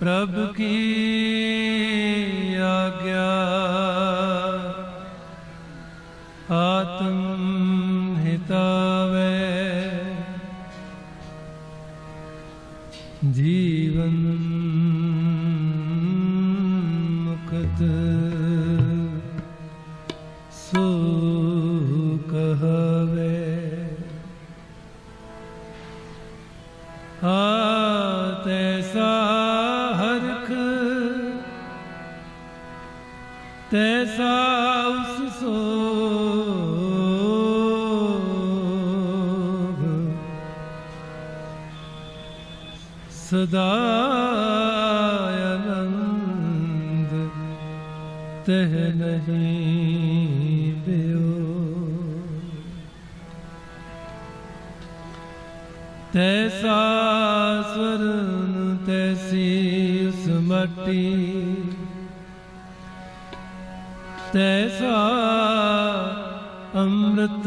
ਪ੍ਰਭ ਕੀ ਆਗਿਆ? ਆਤਮ ਹਿਤਾ ਸਦਾ ਆਨੰਦ ਤਹ ਨਹੀਂ ਬਿਓ ਤੈਸਾ ਸਵਰਨ ਤੈਸੀ ਉਸ ਮਟੀ ਤੈਸਾ ਅੰਮ੍ਰਿਤ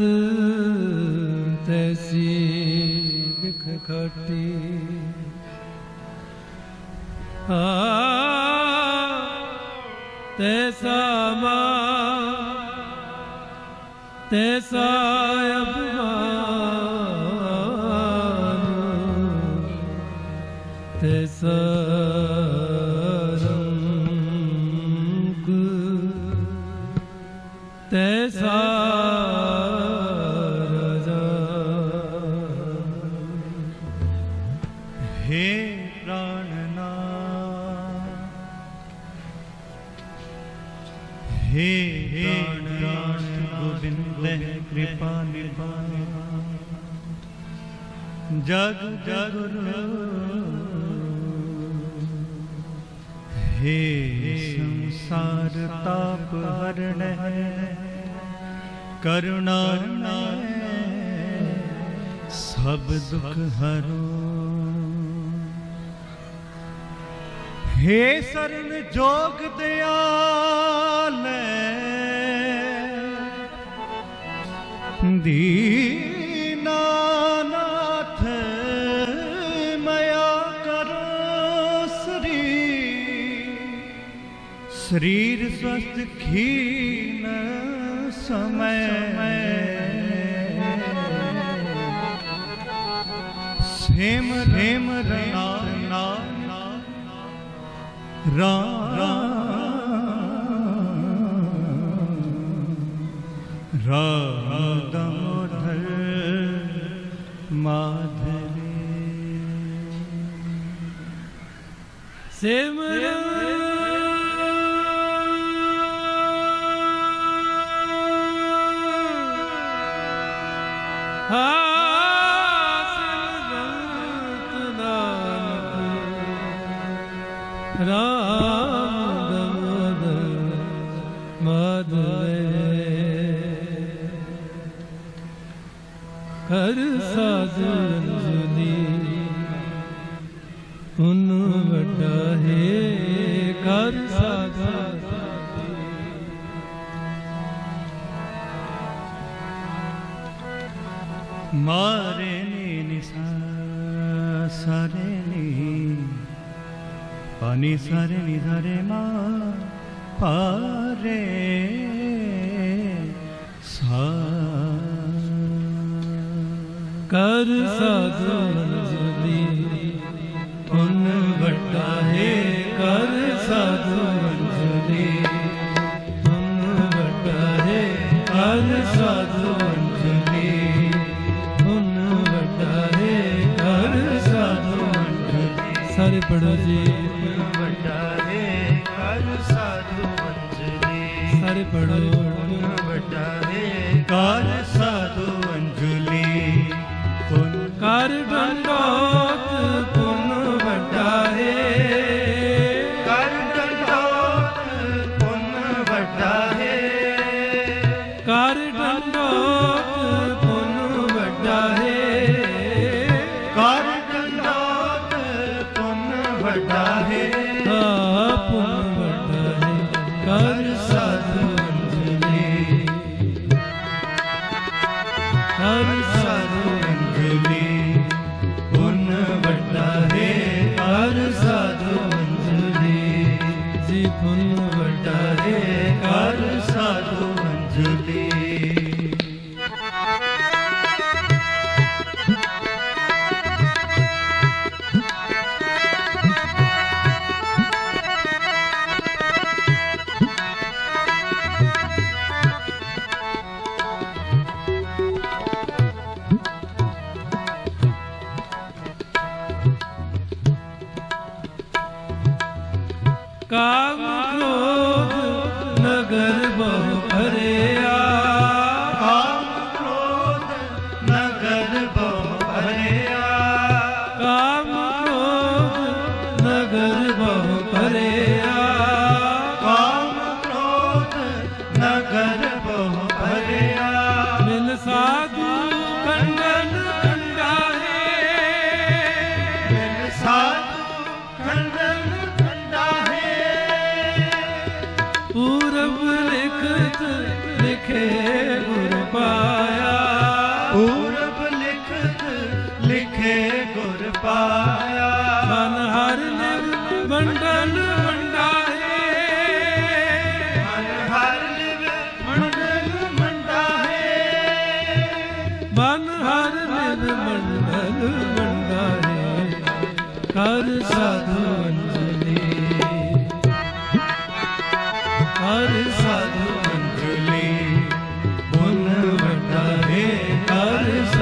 ਤੈਸੀ ਵਿਖ ਖਟੀ। ਆ ਤੈਸਾ ਮਾ ਤੈਸਾ ਅਭਿਮਾਨ हे प्राणनाथ गोविंद कृपा निभान जग जगुरु हे संसार ताप हरण करुणा सब दुख हरो ਹੇ ਸਰਨ ਜੋਗ ਦਿਆਲੇ। ਦੀਨਾਨਾਥ ਮਇਆ ਕਰੋ ਸ੍ਰੀ। ਸਰੀਰ ਸਵਸਥ ਖੀਨ ਸਮੈ। ਸਿਮ ਸਿਮ ਰਣਾ रा सेम ਰੰਜਨੀ ਹੁਨ ਵਟਾ ਹੈ ਕਰ ਸਾਦਾ ਮਾਰੇ ਨੀ ਨਿਸਾ ਸਾਰੇ ਨੀ। ਪਾਣੀ ਸਾਰੇ ਨੀ ਧਰੇ ਮਾ, ਪਾਰੇ। ਸਾ ਕਰ ਸਾਧੂ ਮੰਜਲੀ। ਪੁੰਨ ਵੱਡਾ ਹੈ ਕਰ ਸਾਧੂ ਮੰਜਲੀ। ਪੁੰਨ ਵੱਡਾ ਹੈ ਕਰ ਸਾਧੂ ਮੰਜਲੀ। ਪੁੰਨ ਵੱਡਾ ਹੈ ਕਰ ਸਾਧੂ ਮੰਜਲੀ। ਸਾਰੇ ਪੜੋ ਜੀ। ਵੱਡਾ ਹੈ ਕਰ ਸਾਧੂ ਮੰਜਲੀ। ਸਾਰੇ ਪੜੋ ਵੱਡਾ ਹੈ ਕਰ ਸਾਧੂ ਕਰ ਡੰਡੋਤ ਪੁੰਨ ਵੱਡਾ ਹੈ ਕਾਗ is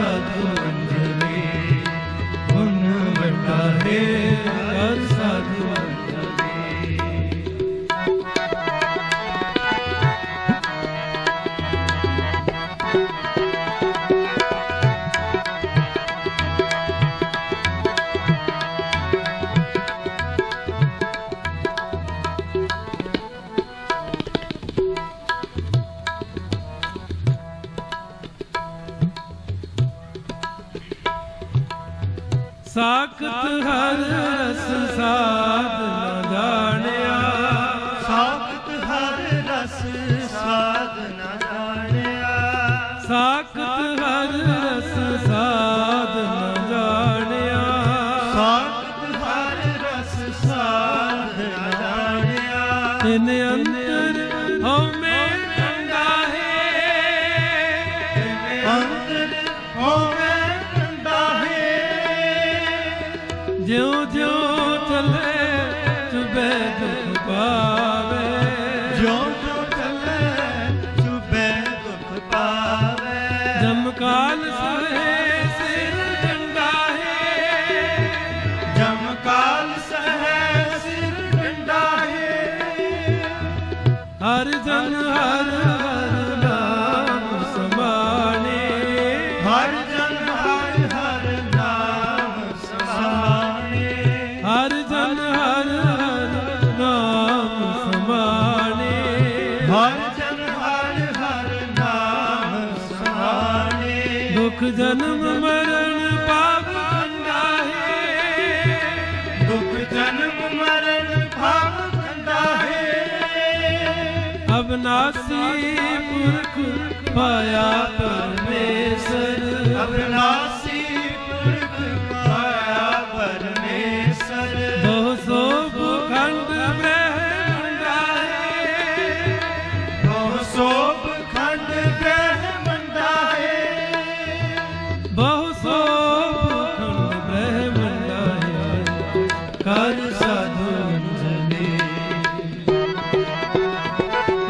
ਅਵਨਾਸੀ ਪੁਰਖ ਪਾਇਆ ਪਰਮੇਸ਼ਰ। ਅਵਨਾਸੀ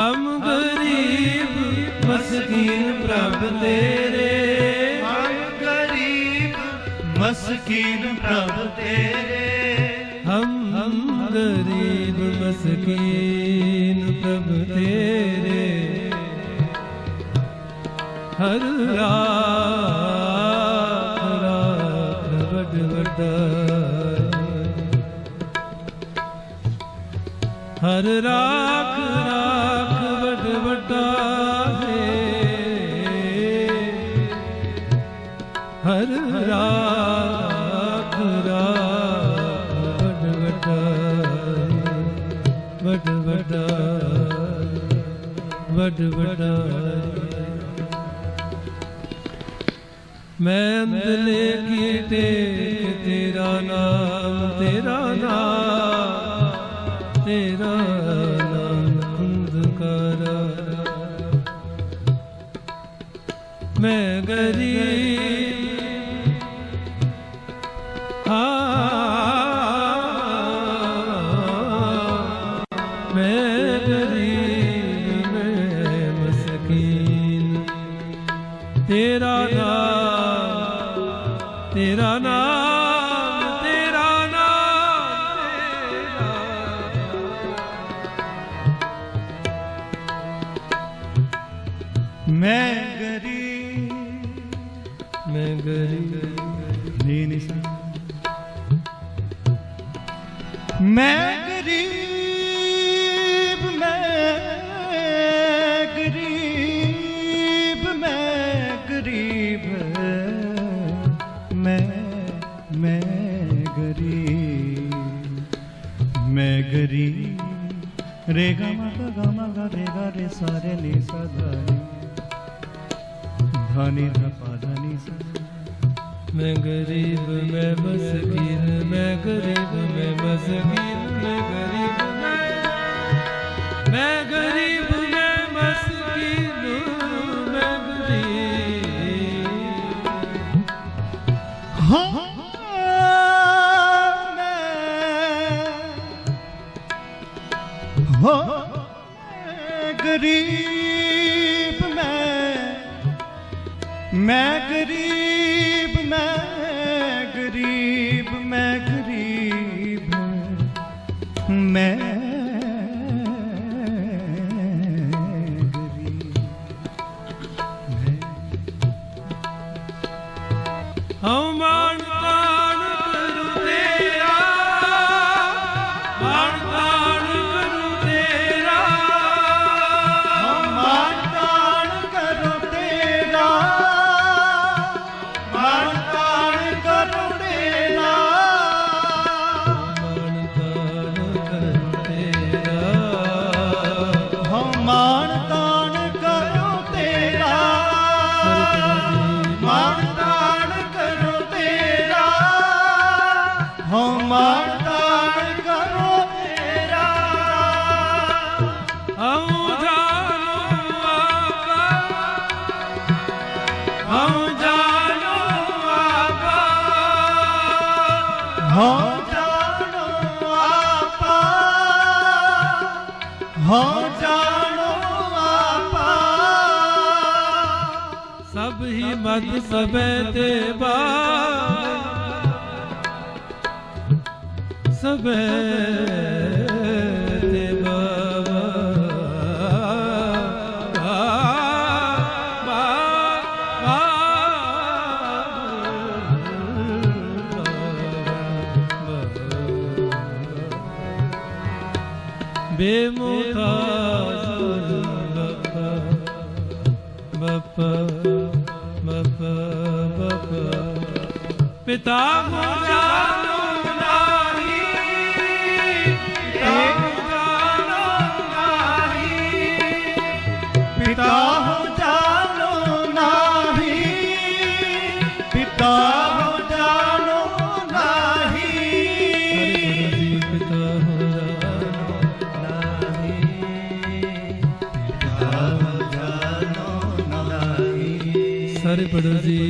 ਹਮ ਗਰੀਬ ਮਸਕੀਨ ਪ੍ਰਭ ਤੇਰੇ। ਹਮ ਗਰੀਬ ਮਸਕੀਨ ਪ੍ਰਭ ਤੇਰੇ। ਹਮ ਹਮ ਗਰੀਬ ਮਸਕੀਨ ਪ੍ਰਭ ਤੇਰੇ। ਹਰ ਰਾਤ ਹਰ ਰਾਖ ਰਾਖ ਵਡ ਵਟਾਵੇ ਹਰ ਰਾਖ ਰਾਖ ਵਡ ਵਟਾਵੇ ਵਡ ਵਟਾਵੇ ਵਡ ਵਟਾਵੇ ਮੈਂ ਅੰਦਲੇ ਕੀਟੇ ਤੇਰਾ ਨਾਮ ਤੇਰਾ ਨਾਮ। ਤੇਰਾ ਨਾਮ ਅੰਧਕਾਰਾ ਮੈਂ ਗਰੀਬ ਮੈਂ ਗਰੀਬ ਮੈਂ ਗਰੀਬ ਮੈਂ ਗਰੀਬ, ਮੈਂ ਮੈਂ ਗਰੀਬ ਮੈਂ ਗਰੀਬ। ਰੇ ਗਾ ਮਾ ਗਾ ਮਾ ਗਾ, ਰੇ ਗਾ ਰੇ ਸਾ ਨੀ ਸਾ ਨੀ। ਧਾ ਨੀ मैं गरीब मैं बस गिर मैं गरीब मैं बस गिर मैं गरीब मैं गरीब मैं बस गिर मैं गरीब हाँ हो गरीब मैं मैं गरीब Oh my! ਮਤ ਸਬੈ ਤੇ ਬਾ ਸਬੈ ਤੇ ਪਿਤਾ ਨਾਹੀ ਪਿਤਾ ਹੋ ਜਾਨੋ ਨਾਹੀ ਪਿਤਾ ਹੋ ਜਾਣੋ ਨਾਹੀ ਪਿਤਾ ਹੋ ਜਾਣੋ ਨਾਹੀ। ਪਿਤਾ ਹੋ ਜਾਨੋ ਪਿਤਾ ਹੋ ਜਾਣੋ ਨਾਹੀ ਸਾਰੇ ਪੜੋ ਜੀ।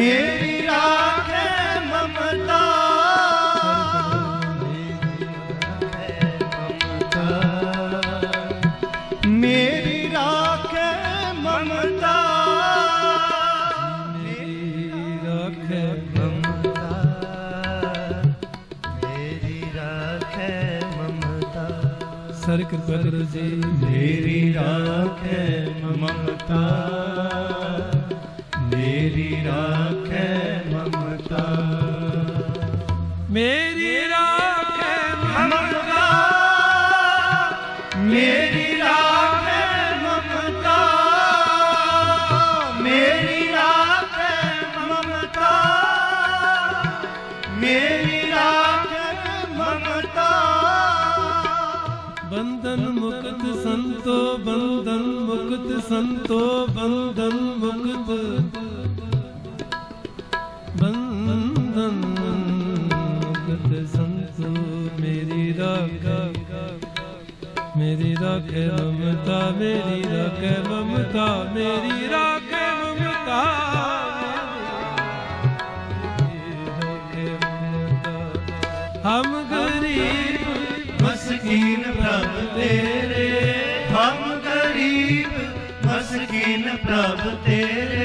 ਮੇਰੀ ਰਾਖੇ ਮਮਤਾ ਮੇਰੀ ਰਾਖੇ ਮਮਤਾ। ਮੇਰੀ ਰਾਖੇ ਮੇਰੀ ਰਾਖੇ ਮਮਤਾ। ਸਰ ਕਿਰਪਾ ਕਰੋ ਜੀ। ਮੇਰੀ ਰਾਖੇ ਮਮਤਾ। ਮੇਰੀ ਰਾਖੇ ਮਮਤਾ। ਮੇਰੀ ਰਾਖੇ ਮਮਤਾ। ਮੇਰੀ ਮੁਕਤ ਸੰਤੋ ਬੰਧਨ ਮੁਕਤ ਸੰਤੋ ਬੰਧਨ ਮੁਕਤ ਬੰਧਨ ਮੁਕਤ ਸੰਤੋ ਮੇਰੀ ਰਾਖਾ ਮੇਰੀ ਰਾਖੇ ਮਮਤਾ ਮੇਰੀ ਰਾਖੇ ਮਮਤਾ ਮੇਰੀ ਰਾਖੇ ਮਮਤਾ ਹਮ ਗਰੀਬ ਮਸਕੀਨ ਮਸਕੀਨ ਪ੍ਰਭ ਤੇਰੇ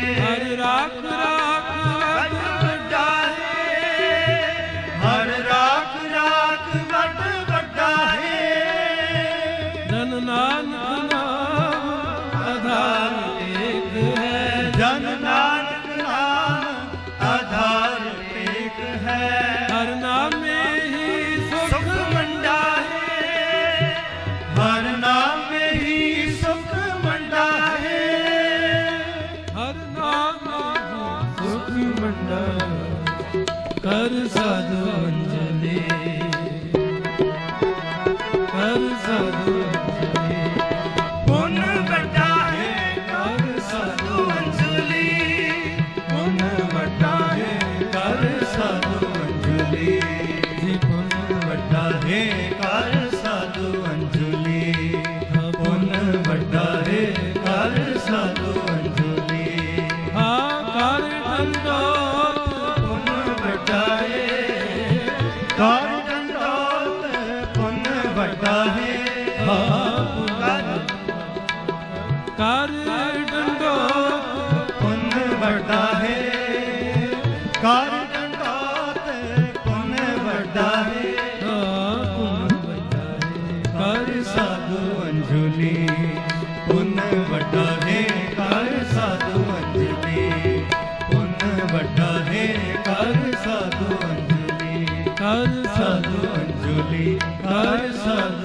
ਅੰਜਲੀ ਕਰ